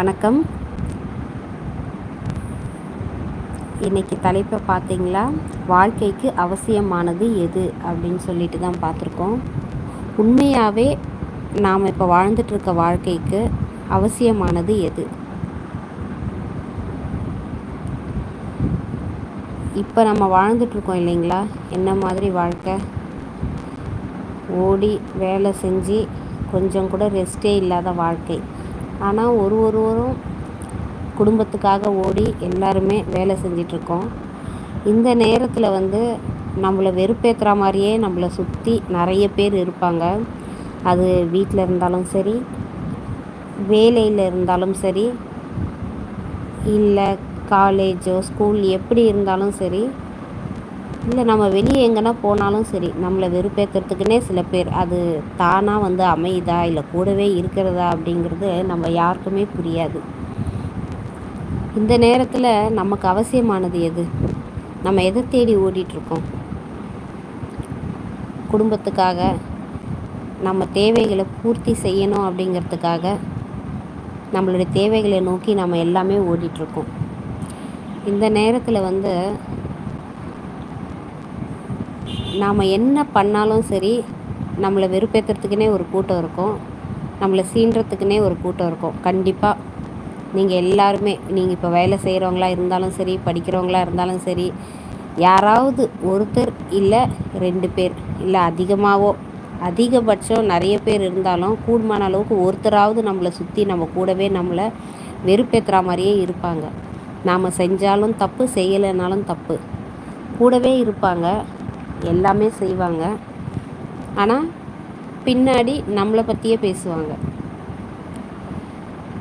வணக்கம். இன்றைக்கி தலைப்பை பார்த்தீங்களா? வாழ்க்கைக்கு அவசியமானது எது அப்படின்னு சொல்லிட்டு தான் பார்த்துருக்கோம். உண்மையாகவே நாம் இப்போ வாழ்ந்துட்டுருக்க வாழ்க்கைக்கு அவசியமானது எது? இப்போ நம்ம வாழ்ந்துட்டுருக்கோம் இல்லைங்களா? என்ன மாதிரி வாழ்க்கை? ஓடி வேலை செஞ்சு கொஞ்சம் கூட ரெஸ்ட்டே இல்லாத வாழ்க்கை. ஆனால் ஒரு ஒருவரும் குடும்பத்துக்காக ஓடி எல்லாருமே வேலை செஞ்சிட்ருக்கோம். இந்த நேரத்தில் வந்து நம்மளை வெறுப்பேற்றுற மாதிரியே நம்மளை சுற்றி நிறைய பேர் இருப்பாங்க. அது வீட்டில் இருந்தாலும் சரி வேலையில் இருந்தாலும் சரி இல்லை காலேஜோ ஸ்கூல் எப்படி இருந்தாலும் சரி இல்லை நம்ம வெளியே எங்கன்னா போனாலும் சரி நம்மளை வெறுப்பேற்றுறதுக்குன்னே சில பேர் அது தானாக வந்து அமையுதா இல்லை கூடவே இருக்கிறதா அப்படிங்கிறது நம்ம யாருக்குமே புரியாது. இந்த நேரத்தில் நமக்கு அவசியமானது எது? நம்ம எதை தேடி ஓடிட்டுருக்கோம்? குடும்பத்துக்காக நம்ம தேவைகளை பூர்த்தி செய்யணும் அப்படிங்கிறதுக்காக நம்மளுடைய தேவைகளை நோக்கி நம்ம எல்லாமே ஓடிட்டுருக்கோம். இந்த நேரத்தில் வந்து நாம் என்ன பண்ணாலும் சரி நம்மளை வெறுப்பேற்றுறதுக்குனே ஒரு கூட்டம் இருக்கும். நம்மளை சீன்றதுக்குனே ஒரு கூட்டம் இருக்கும். கண்டிப்பாக நீங்கள் எல்லாருமே நீங்கள் இப்போ வேலை செய்கிறவங்களா இருந்தாலும் சரி படிக்கிறவங்களா இருந்தாலும் சரி யாராவது ஒருத்தர் இல்லை ரெண்டு பேர் இல்லை அதிகமாகவோ அதிகபட்சம் நிறைய பேர் இருந்தாலும் கூடுமான அளவுக்கு ஒருத்தராவது நம்மளை சுற்றி நம்ம கூடவே நம்மளை வெறுப்பேற்றுற மாதிரியே இருப்பாங்க. நாம் செஞ்சாலும் தப்பு செய்யலைனாலும் தப்பு. கூடவே இருப்பாங்க. எல்லாமே செய்வாங்க. ஆனால் பின்னாடி நம்மளை பற்றியே பேசுவாங்க.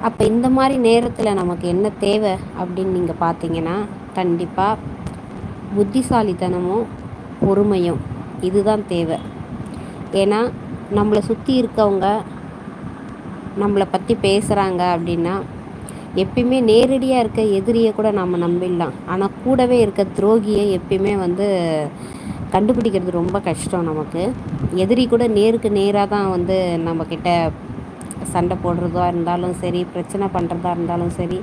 அப்போ இந்த மாதிரி நேரத்தில் நமக்கு என்ன தேவை அப்படின்னு நீங்கள் பார்த்தீங்கன்னா கண்டிப்பாக புத்திசாலித்தனமும் பொறுமையும் இதுதான் தேவை. ஏன்னா நம்மளை சுற்றி இருக்கவங்க நம்மளை பற்றி பேசுகிறாங்க அப்படின்னா எப்பயுமே நேரடியாக இருக்க எதிரியை கூட நம்ம நம்பிடலாம். ஆனால் கூடவே இருக்க துரோகியை எப்பயுமே வந்து கண்டுபிடிக்கிறது ரொம்ப கஷ்டம் நமக்கு. எதிரி கூட நேருக்கு நேராக தான் வந்து நம்மக்கிட்ட சண்டை போடுறதா இருந்தாலும் சரி பிரச்சனை பண்ணுறதா இருந்தாலும் சரி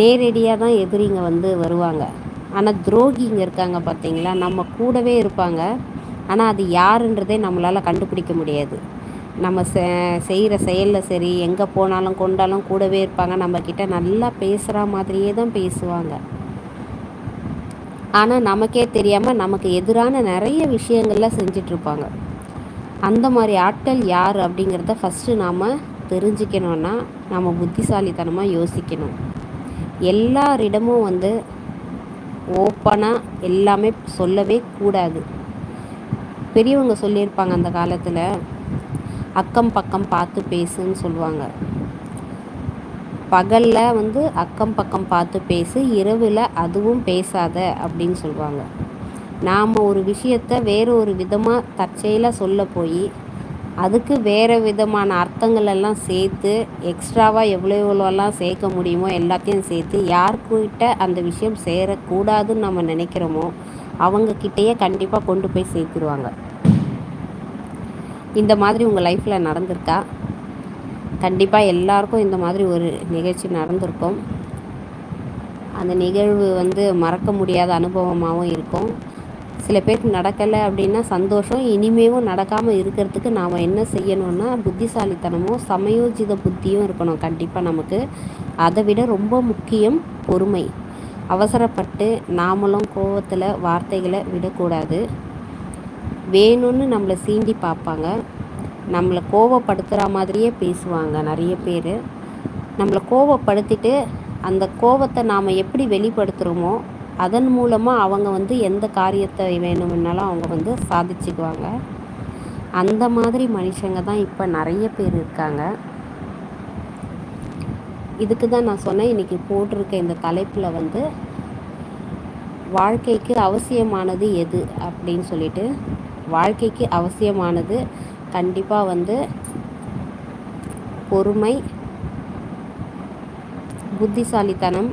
நேரடியாக தான் எதிரிங்க வந்து வருவாங்க. ஆனால் துரோகிங்க இருக்காங்க பார்த்தீங்களா நம்ம கூடவே இருப்பாங்க. ஆனால் அது யாருன்றதே நம்மளால் கண்டுபிடிக்க முடியாது. நம்ம செ செய்கிற செயலில் சரி எங்கே போனாலும் கொண்டாலும் கூடவே இருப்பாங்க. நம்மக்கிட்ட நல்லா பேசுகிற மாதிரியே தான் பேசுவாங்க. ஆனால் நமக்கே தெரியாமல் நமக்கு எதிரான நிறைய விஷயங்கள்லாம் செஞ்சிட்ருப்பாங்க. அந்த மாதிரி ஆட்கள் யார் அப்படிங்கிறத ஃபஸ்ட்டு நாம் தெரிஞ்சுக்கணுன்னா நம்ம புத்திசாலித்தனமாக யோசிக்கணும். எல்லாரிடமும் வந்து ஓப்பனாக எல்லாமே சொல்லவே கூடாது. பெரியவங்க சொல்லியிருப்பாங்க அந்த காலத்தில் அக்கம் பக்கம் பார்த்து பேசுன்னு சொல்லுவாங்க. பகலில் வந்து அக்கம் பக்கம் பார்த்து பேசு இரவில் அதுவும் பேசாத அப்படின்னு சொல்லுவாங்க நாம் ஒரு விஷயத்த வேறு ஒரு விதமாக தற்செயலாக சொல்ல போய் அதுக்கு வேறு விதமான அர்த்தங்கள் எல்லாம் சேர்த்து எக்ஸ்ட்ராவாக எவ்வளோ எவ்வளோலாம் சேர்க்க முடியுமோ எல்லாத்தையும் சேர்த்து யாருக்கிட்ட அந்த விஷயம் சேரக்கூடாதுன்னு நம்ம நினைக்கிறோமோ அவங்கக்கிட்டேயே கண்டிப்பாக கொண்டு போய் சேர்த்துருவாங்க. இந்த மாதிரி உங்கள் லைஃப்பில் நடந்திருக்கா? கண்டிப்பாக எல்லாருக்கும் இந்த மாதிரி ஒரு நிகழ்ச்சி நடந்திருக்கும். அந்த நிகழ்வு வந்து மறக்க முடியாத அனுபவமாகவும் இருக்கும். சில பேருக்கு நடக்கலை அப்படின்னா சந்தோஷம் இனிமேவும் நடக்காமல் இருக்கிறதுக்கு நாம் என்ன செய்யணும்னா புத்திசாலித்தனமும் சமயோஜித புத்தியும் இருக்கணும் கண்டிப்பாக நமக்கு. அதை விட ரொம்ப முக்கியம் பொறுமை. அவசரப்பட்டு நாமளும் கோவத்தில் வார்த்தைகளை விடக்கூடாது. வேணும்னு நம்மளை சீண்டி பார்ப்பாங்க. நம்மளை கோவப்படுத்துகிற மாதிரியே பேசுவாங்க நிறைய பேர். நம்மளை கோவப்படுத்திட்டு அந்த கோவத்தை நாம் எப்படி வெளிப்படுத்துகிறோமோ அதன் மூலமாக அவங்க வந்து எந்த காரியத்தை வேணும்னாலும் அவங்க வந்து சாதிச்சுக்குவாங்க. அந்த மாதிரி மனுஷங்க தான் இப்போ நிறைய பேர் இருக்காங்க. இதுக்கு தான் நான் சொன்னேன் இன்றைக்கி போட்டிருக்க இந்த தலைப்பில் வந்து வாழ்க்கைக்கு அவசியமானது எது அப்படின்னு சொல்லிட்டு வாழ்க்கைக்கு அவசியமானது கண்டிப்பாக வந்து பொறுமை புத்திசாலித்தனம்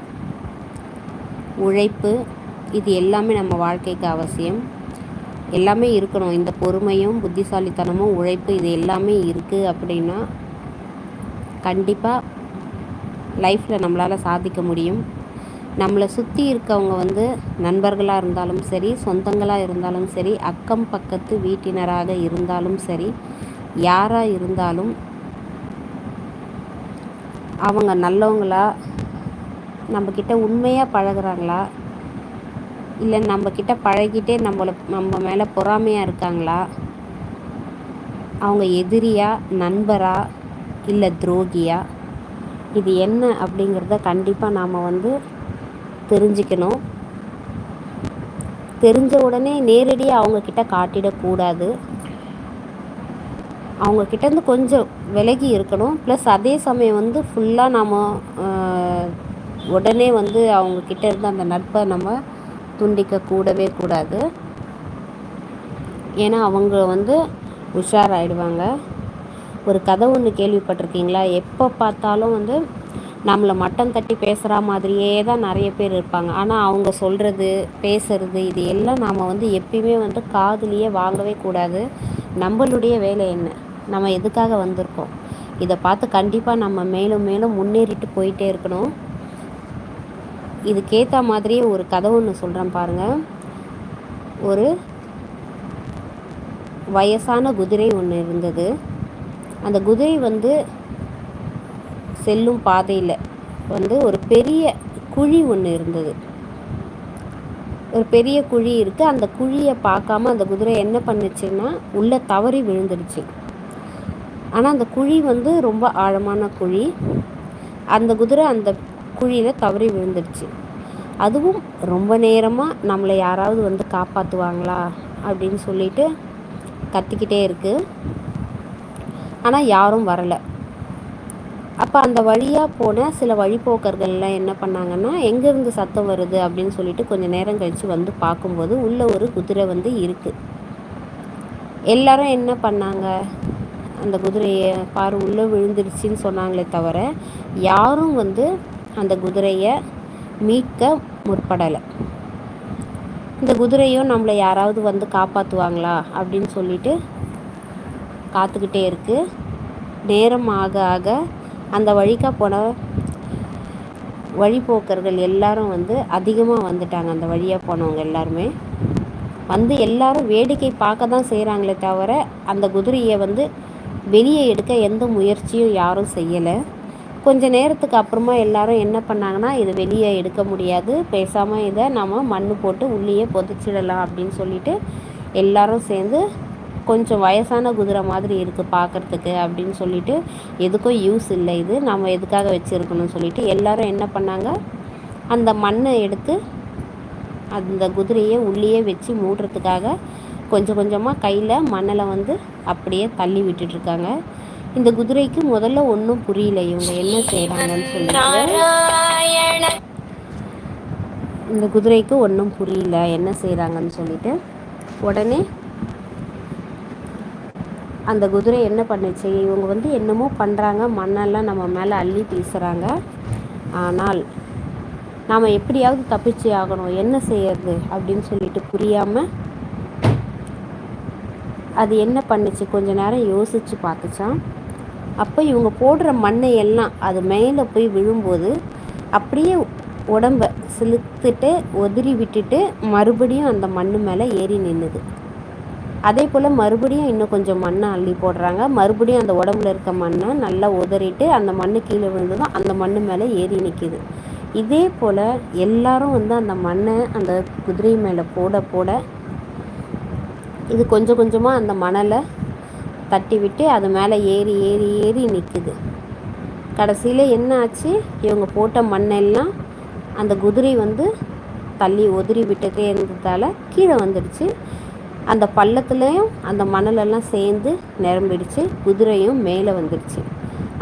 உழைப்பு இது எல்லாமே நம்ம வாழ்க்கைக்கு அவசியம். எல்லாமே இருக்கணும். இந்த பொறுமையும் புத்திசாலித்தனமும் உழைப்பு இது எல்லாமே இருக்குது அப்படின்னா கண்டிப்பாக லைஃப்பில் நம்மளால் சாதிக்க முடியும். நம்மளை சுற்றி இருக்கவங்க வந்து நண்பர்களாக இருந்தாலும் சரி சொந்தங்களாக இருந்தாலும் சரி அக்கம் பக்கத்து வீட்டினராக இருந்தாலும் சரி யாராக இருந்தாலும் அவங்க நல்லவங்களா நம்மக்கிட்ட உண்மையாக பழகுறாங்களா? இல்லை நம்மக்கிட்ட பழகிட்டே நம்மளை நம்ம மேலே பொறாமையாக இருக்காங்களா? அவங்க எதிரியா நண்பரா இல்லை துரோகியா? இது என்ன அப்படிங்கிறத கண்டிப்பாக நாம் வந்து தெரிஞ்சுக்கணும். தெரிஞ்ச உடனே நேரடியாக அவங்கக்கிட்ட காட்டிடக்கூடாது. அவங்கக்கிட்டேருந்து கொஞ்சம் விலகி இருக்கணும். ப்ளஸ் அதே சமயம் வந்து ஃபுல்லாக நாம் உடனே வந்து அவங்கக்கிட்ட இருந்து அந்த நட்பை நம்ம துண்டிக்க கூடவே கூடாது. ஏன்னா அவங்க வந்து உஷாராயிடுவாங்க. ஒரு கதை ஒன்று கேள்விப்பட்டிருக்கீங்களா? எப்போ பார்த்தாலும் வந்து நம்மளை மட்டம் தட்டி பேசுகிற மாதிரியே தான் நிறைய பேர் இருப்பாங்க. ஆனால் அவங்க சொல்கிறது பேசுகிறது இது எல்லாம் நாம் வந்து எப்பயுமே வந்து காதுலேயே வாங்கவே கூடாது. நம்மளுடைய வேலை என்ன? நம்ம எதுக்காக வந்திருக்கோம்? இதை பார்த்து கண்டிப்பாக நம்ம மேலும் மேலும் முன்னேறிட்டு போயிட்டே இருக்கணும். இதுக்கேற்ற மாதிரியே ஒரு கதை ஒன்று சொல்கிறேன் பாருங்கள் ஒரு வயசான குதிரை ஒன்று இருந்தது. அந்த குதிரை வந்து செல்லும் பாதையில் வந்து ஒரு பெரிய குழி ஒன்று இருந்தது. ஒரு பெரிய குழி இருக்குது அந்த குழியை பார்க்காம அந்த குதிரை என்ன பண்ணுச்சுன்னா உள்ளே தவறி விழுந்துடுச்சு. ஆனால் அந்த குழி வந்து ரொம்ப ஆழமான குழி. அந்த குதிரை அந்த குழியில் தவறி விழுந்துடுச்சு அதுவும் ரொம்ப நேரமாக நம்மளை யாராவது வந்து காப்பாற்றுவாங்களா அப்படின்னு சொல்லிட்டு கத்திக்கிட்டே இருக்குது ஆனால் யாரும் வரலை. அப்போ அந்த வழியாக போன சில வழிப்போக்கர்கள்லாம் என்ன பண்ணாங்கன்னா எங்கேருந்து சத்தம் வருது? அப்படின்னு சொல்லிட்டு கொஞ்சம் நேரம் கழித்து வந்து பார்க்கும்போது உள்ளே ஒரு குதிரை வந்து இருக்குது எல்லாரும் என்ன பண்ணாங்க? அந்த குதிரையை பாரு உள்ளே விழுந்துருச்சுன்னு சொன்னாங்களே தவிர யாரும் வந்து அந்த குதிரையை மீட்க முற்படலை. இந்த குதிரையும் நம்மளை யாராவது வந்து காப்பாற்றுவாங்களா அப்படின்னு சொல்லிட்டு காத்துக்கிட்டே இருக்குது நேரம் ஆக ஆக அந்த வழிக்காக போன வழிபோக்கர்கள் எல்லாரும் வந்து அதிகமாக வந்துட்டாங்க. அந்த வழியாக போனவங்க எல்லாருமே வந்து எல்லாரும் வேடிக்கை பார்க்க தான் செய்கிறாங்களே தவிர அந்த குதிரையை வந்து வெளியே எடுக்க எந்த முயற்சியும் யாரும் செய்யலை. கொஞ்ச நேரத்துக்கு அப்புறமா எல்லாரும் என்ன பண்ணாங்கன்னா இது வெளியே எடுக்க முடியாது பேசாமல் இதை நம்ம மண் போட்டு உள்ளேயே புதைச்சிடலாம் அப்படின்னு சொல்லிட்டு எல்லாரும் சேர்ந்து கொஞ்சம் வயசான குதிரை மாதிரி இருக்குது பார்க்குறதுக்கு அப்படின்னு சொல்லிட்டு எதுக்கும் யூஸ் இல்லை இது நம்ம எதுக்காக வச்சுருக்கணும்னு சொல்லிட்டு எல்லாரும் என்ன பண்ணாங்க அந்த மண்ணை எடுத்து அந்த குதிரையை உள்ளேயே வச்சு மூடுறதுக்காக கொஞ்சம் கொஞ்சமாக கையில் மண்ணில் வந்து அப்படியே தள்ளி விட்டுட்ருக்காங்க. இந்த குதிரைக்கு முதல்ல ஒன்றும் புரியல. இவங்க என்ன செய்கிறாங்கன்னு சொல்லிட்டு இந்த குதிரைக்கு ஒன்றும் புரியல. என்ன செய்கிறாங்கன்னு சொல்லிட்டு உடனே அந்த குதிரை என்ன பண்ணுச்சு? இவங்க வந்து என்னமோ பண்ணுறாங்க மண்ணெல்லாம் நம்ம மேலே அள்ளி வீசுகிறாங்க ஆனால் நாம் எப்படியாவது தப்பிச்சு ஆகணும். என்ன செய்யறது? அப்படின்னு சொல்லிட்டு புரியாமல் அது என்ன பண்ணுச்சு? கொஞ்ச நேரம் யோசித்து பார்த்துச்சான் அப்போ இவங்க போடுற மண்ணை எல்லாம் அது மேலே போய் விழும்போது அப்படியே உடம்ப சிலுத்துட்டு உதிரி விட்டுட்டு மறுபடியும் அந்த மண் மேலே ஏறி நின்றுது அதே போல் மறுபடியும் இன்னும் கொஞ்சம் மண்ணை அள்ளி போடுறாங்க. மறுபடியும் அந்த உடம்புல இருக்க மண்ணை நல்லா உதறிட்டு அந்த மண் கீழே விழுந்ததும் அந்த மண் மேலே ஏறி நிற்கிது இதே போல் எல்லாரும் வந்து அந்த மண்ணை அந்த குதிரை மேலே போட போட இது கொஞ்சம் கொஞ்சமாக அந்த மணலை தட்டி விட்டு அது மேலே ஏறி ஏறி ஏறி நிற்குது கடைசியில் என்ன ஆச்சு? இவங்க போட்ட மண்ணெல்லாம் அந்த குதிரை வந்து தள்ளி உதிரி விட்டுட்டே இருந்ததால் கீழே வந்துடுச்சு. அந்த பள்ளத்துலேயும் அந்த மணலெல்லாம் சேர்ந்து நிரம்பிடுச்சு. குதிரையும் மேலே வந்துடுச்சு.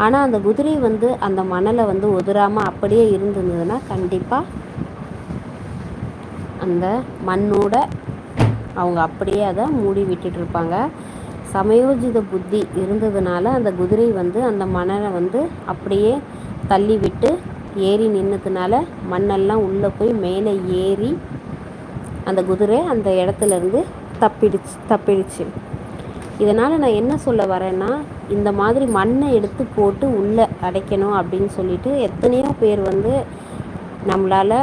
ஆனால் அந்த குதிரை வந்து அந்த மணலை வந்து உதிராமல் அப்படியே இருந்திருந்ததுன்னா கண்டிப்பாக அந்த மண்ணோட அவங்க அப்படியே அதை மூடி விட்டுட்ருப்பாங்க. சமயோஜித புத்தி இருந்ததுனால அந்த குதிரை வந்து அந்த மணலை வந்து அப்படியே தள்ளி விட்டு ஏறி நின்றதுனால மண்ணெல்லாம் உள்ளே போய் மேலே ஏறி அந்த குதிரை அந்த இடத்துலேருந்து தப்பிடுச்சு தப்பிடுச்சு. இதனால் நான் என்ன சொல்ல வரேன்னா இந்த மாதிரி மண்ணை எடுத்து போட்டு உள்ளே அடைக்கணும் அப்படின்னு சொல்லிட்டு எத்தனையோ பேர் வந்து நம்மளால்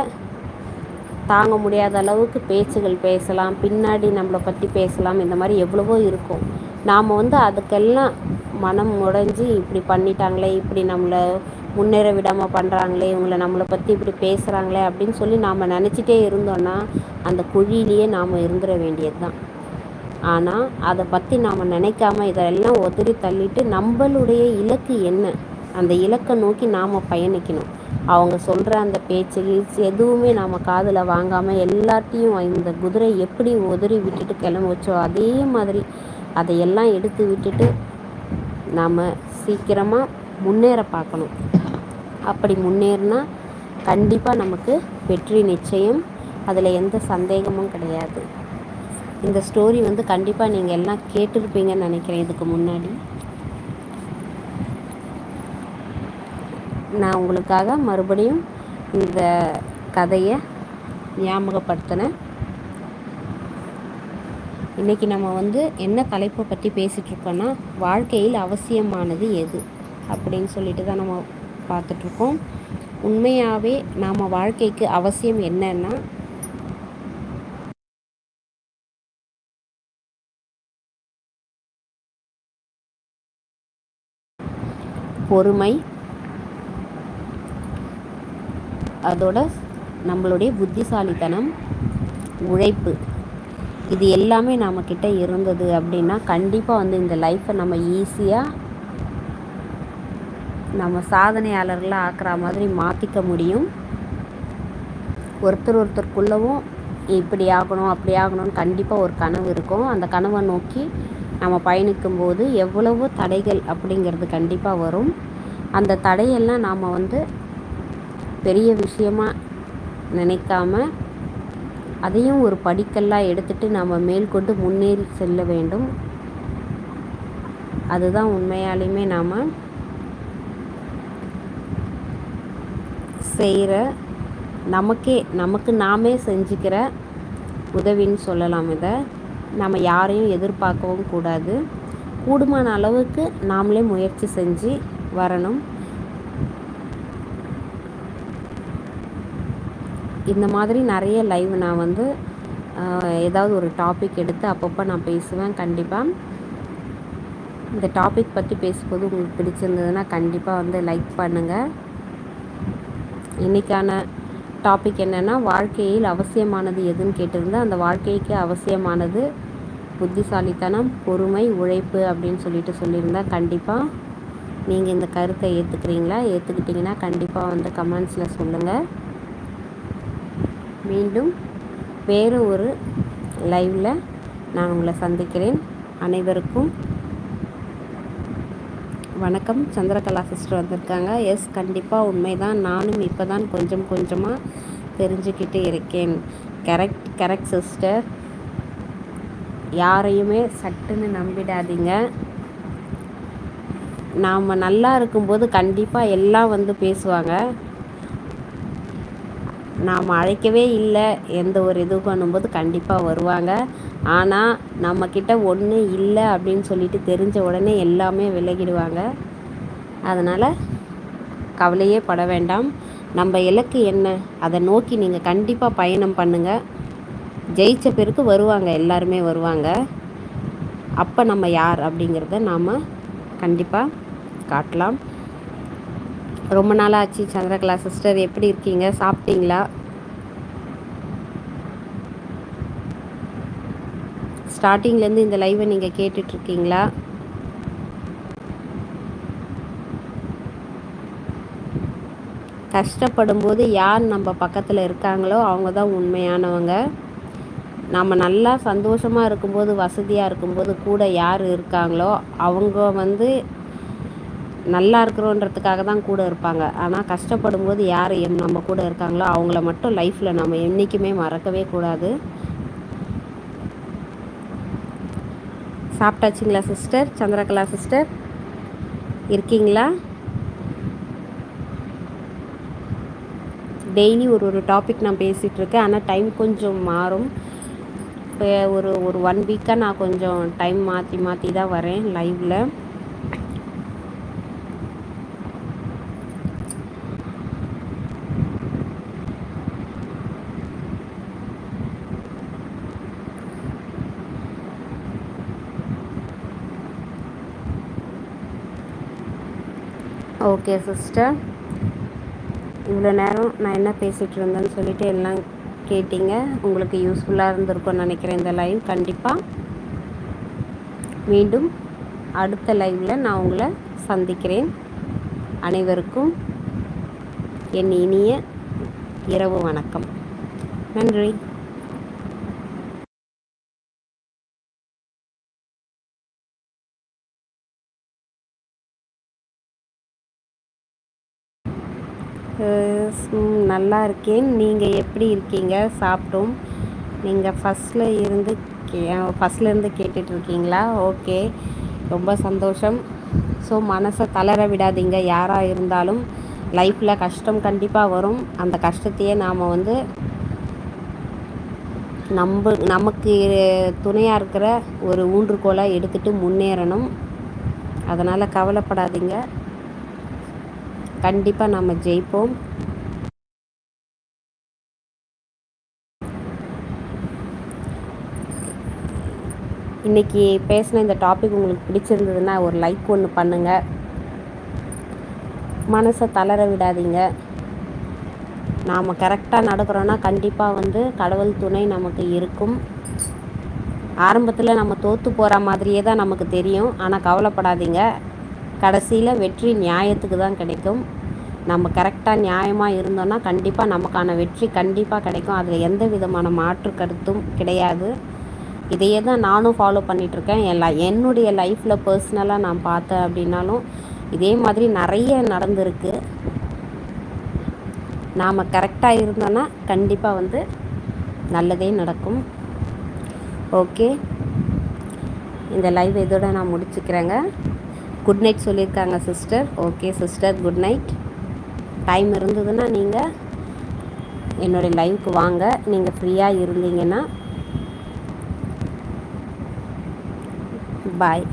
தாங்க முடியாத அளவுக்கு பேச்சுகள் பேசலாம் பின்னாடி நம்மளை பற்றி பேசலாம் இந்த மாதிரி எவ்வளவோ இருக்கும். நாம் வந்து அதுக்கெல்லாம் மனம் உடஞ்சி இப்படி பண்ணிட்டாங்களே இப்படி நம்மளை முன்னேற விடாமல் பண்ணுறாங்களே இவங்களை நம்மளை பற்றி இப்படி பேசுகிறாங்களே அப்படின்னு சொல்லி நாம் நினச்சிட்டே இருந்தோன்னா அந்த குழியிலேயே நாம் இருந்துட வேண்டியது தான் ஆனால் அதை பற்றி நாம் நினைக்காம இதெல்லாம் உதறி தள்ளிட்டு நம்மளுடைய இலக்கு என்ன? அந்த இலக்கை நோக்கி நாம் பயணிக்கணும். அவங்க சொல்கிற அந்த பேச்சு எதுவுமே நாம் காதில் வாங்காமல் எல்லாத்தையும் இந்த குதிரை எப்படி உதறி விட்டுட்டு கிளம்புச்சோ அதே மாதிரி அதையெல்லாம் எடுத்து விட்டுட்டு நாம் சீக்கிரமாக முன்னேற பார்க்கணும். அப்படி முன்னேறினா கண்டிப்பாக நமக்கு வெற்றி நிச்சயம். அதில் எந்த சந்தேகமும் கிடையாது. இந்த ஸ்டோரி வந்து கண்டிப்பாக நீங்கள் எல்லாம் கேட்டிருப்பீங்கன்னு நினைக்கிறேன் இதுக்கு முன்னாடி. நான் உங்களுக்காக மறுபடியும் இந்த கதையை ஞாபகப்படுத்தினேன். இன்றைக்கி நம்ம வந்து என்ன தலைப்பை பற்றி பேசிகிட்ருக்கோன்னா வாழ்க்கையில் அவசியமானது எது அப்படின்னு சொல்லிட்டு தான் நம்ம பார்த்துட்ருக்கோம் உண்மையாகவே நாம் வாழ்க்கைக்கு அவசியம் என்னன்னா பொறுமை அதோட நம்மளுடைய புத்திசாலித்தனம் உழைப்பு இது எல்லாமே நம்மக்கிட்ட இருந்தது அப்படின்னா கண்டிப்பாக வந்து இந்த லைஃப்பை நம்ம ஈஸியாக நம்ம சாதனையாளர்களாக ஆக்குற மாதிரி மாற்றிக்க முடியும். ஒருத்தர் ஒருத்தருக்குள்ளவும் இப்படி ஆகணும் அப்படி ஆகணும்னு கண்டிப்பாக ஒரு கனவு இருக்கும். அந்த கனவை நோக்கி நம்ம பயணிக்கும்போது எவ்வளவோ தடைகள் அப்படிங்கிறது கண்டிப்பாக வரும். அந்த தடையெல்லாம் நாம் வந்து பெரிய விஷயமாக நினைக்காம அதையும் ஒரு படிக்கல்லாக எடுத்துகிட்டு நம்ம மேற்கொண்டு முன்னேறி செல்ல வேண்டும். அதுதான் உண்மையாலுமே நாம் செய்கிற நமக்கே நமக்கு நாமே செஞ்சுக்கிற உதவின்னு சொல்லலாம் இதை. நம்ம யாரையும் எதிர்பார்க்கவும் கூடாது. கூடுமான அளவுக்கு நாமளே முயற்சி செஞ்சு வரணும். இந்த மாதிரி நிறைய லைவ் நான் வந்து ஏதாவது ஒரு டாபிக் எடுத்து அப்பப்போ நான் பேசுவேன் கண்டிப்பாக இந்த டாபிக் பற்றி பேசும்போது உங்களுக்கு பிடிச்சிருந்ததுன்னா கண்டிப்பாக வந்து லைக் பண்ணுங்கள் இன்றைக்கான டாபிக் என்னென்னா வாழ்க்கையில் அவசியமானது எதுன்னு கேட்டிருந்தேன் அந்த வாழ்க்கைக்கு அவசியமானது புத்திசாலித்தனம் பொறுமை உழைப்பு அப்படின்னு சொல்லிட்டு சொல்லியிருந்தேன் கண்டிப்பாக நீங்கள் இந்த கருத்தை ஏற்றுக்கிறீங்களா ஏற்றுக்கிட்டிங்கன்னா கண்டிப்பாக வந்து கமெண்ட்ஸில் சொல்லுங்கள் மீண்டும் வேறு ஒரு லைவில் நான் உங்களை சந்திக்கிறேன். அனைவருக்கும் வணக்கம். சந்திரகலா சிஸ்டர் வந்திருக்காங்க. எஸ் கண்டிப்பாக உண்மைதான். நானும் இப்போ தான் கொஞ்சம் கொஞ்சமாக தெரிஞ்சுக்கிட்டு இருக்கேன். கரெக்ட் கரெக்ட் சிஸ்டர் யாரையுமே சட்டுன்னு நம்பிடாதீங்க. நாம் நல்லா இருக்கும்போது கண்டிப்பாக எல்லாம் வந்து பேசுவாங்க. நாம் அழைக்கவே இல்லை எந்த ஒரு இது பண்ணும்போது கண்டிப்பாக வருவாங்க. ஆனால் நம்மக்கிட்ட ஒன்று இல்லை அப்படின்னு சொல்லிட்டு தெரிஞ்ச உடனே எல்லாமே விலகிடுவாங்க. அதனால் கவலையே பட வேண்டாம். நம்ம இலக்கு என்ன? அதை நோக்கி நீங்கள் கண்டிப்பாக பயணம் பண்ணுங்கள் ஜெயித்த பிறகு வருவாங்க எல்லாருமே வருவாங்க. அப்போ நம்ம யார் அப்படிங்கிறத நாம் கண்டிப்பாக காட்டலாம். ரொம்ப நாளாச்சு சந்திரகலா. சிஸ்டர் எப்படி இருக்கீங்க? சாப்பிட்டீங்களா? ஸ்டார்டிங்லேருந்து இந்த லைவை நீங்கள் கேட்டுட்ருக்கீங்களா? கஷ்டப்படும் போது யார் நம்ம பக்கத்தில் இருக்காங்களோ அவங்க தான் உண்மையானவங்க. நம்ம நல்லா சந்தோஷமாக இருக்கும்போது வசதியாக இருக்கும்போது கூட யார் இருக்காங்களோ அவங்க வந்து நல்லா இருக்கிறோன்றதுக்காக தான் கூட இருப்பாங்க. ஆனால் கஷ்டப்படும் போது யார் எம் நம்ம கூட இருக்காங்களோ அவங்கள மட்டும் லைஃப்பில் நம்ம என்றைக்குமே மறக்கவே கூடாது. சாப்பிட்டாச்சுங்களா சிஸ்டர் சந்திரகலா சிஸ்டர் இருக்கீங்களா? டெய்லி ஒரு ஒரு டாபிக் நான் பேசிகிட்ருக்கேன் ஆனால் டைம் கொஞ்சம் மாறும். இப்போ ஒரு ஒரு ஒன் வீக்காக நான் கொஞ்சம் டைம் மாற்றி மாற்றி தான் வரேன் லைவில் ஓகே சிஸ்டர் இவ்வளோ நேரம் நான் என்ன பேசிகிட்டு இருந்தேன்னு சொல்லிட்டு எல்லாம் கேட்டீங்க. உங்களுக்கு யூஸ்ஃபுல்லாக இருந்திருக்கும்னு நினைக்கிறேன் இந்த லைவ் கண்டிப்பாக மீண்டும் அடுத்த லைவில் நான் உங்களை சந்திக்கிறேன். அனைவருக்கும் என் இனிய இரவு வணக்கம். நன்றி. நல்லா இருக்கேன். நீங்கள் எப்படி இருக்கீங்க? சாப்பிட்டோம். நீங்கள் ஃபஸ்ட்டில் இருந்து கே ஃபஸ்ட்லேருந்து கேட்டுட்ருக்கீங்களா ஓகே. ரொம்ப சந்தோஷம். ஸோ மனசை தளர விடாதீங்க. யாராக இருந்தாலும் லைஃப்பில் கஷ்டம் கண்டிப்பாக வரும். அந்த கஷ்டத்தையே நாம் வந்து நம்ப நமக்கு துணையாக இருக்கிற ஒரு ஊன்றுகோலாக எடுத்துகிட்டு முன்னேறணும். அதனால் கவலைப்படாதீங்க. கண்டிப்பாக நம்ம ஜெயிப்போம். இன்றைக்கி பேசின இந்த டாபிக் உங்களுக்கு பிடிச்சிருந்ததுன்னா ஒரு லைக் ஒன்று பண்ணுங்கள் மனசை தளர விடாதீங்க. நாம் கரெக்டாக நடக்கிறோன்னா கண்டிப்பாக வந்து கடவுள் துணை நமக்கு இருக்கும். ஆரம்பத்தில் நம்ம தோற்று போகிற மாதிரியே தான் நமக்கு தெரியும். ஆனால் கவலைப்படாதீங்க. கடைசியில் வெற்றி நியாயத்துக்கு தான் கிடைக்கும். நம்ம கரெக்டாக நியாயமாக இருந்தோன்னா கண்டிப்பாக நமக்கான வெற்றி கண்டிப்பாக கிடைக்கும். அதில் எந்த விதமான மாற்று கருத்தும் கிடையாது. இதையே தான் நானும் ஃபாலோ பண்ணிகிட்ருக்கேன் என் லை என்னுடைய லைஃப்பில் பர்சனலாக நான் பார்த்தேன் அப்படின்னாலும் இதே மாதிரி நிறைய நடந்திருக்கு. நாம் கரெக்டாக இருந்தோன்னா கண்டிப்பாக வந்து நல்லதே நடக்கும். ஓகே இந்த லைவ் இதோட நான் முடிச்சுக்கிறேங்க. குட் நைட் சொல்லியிருக்காங்க sister. Okay sister good night. Time இருந்ததுன்னா நீங்கள் என்னுடைய லைவுக்கு வாங்க. நீங்கள் ஃப்ரீயாக இருந்தீங்கன்னா பாய்.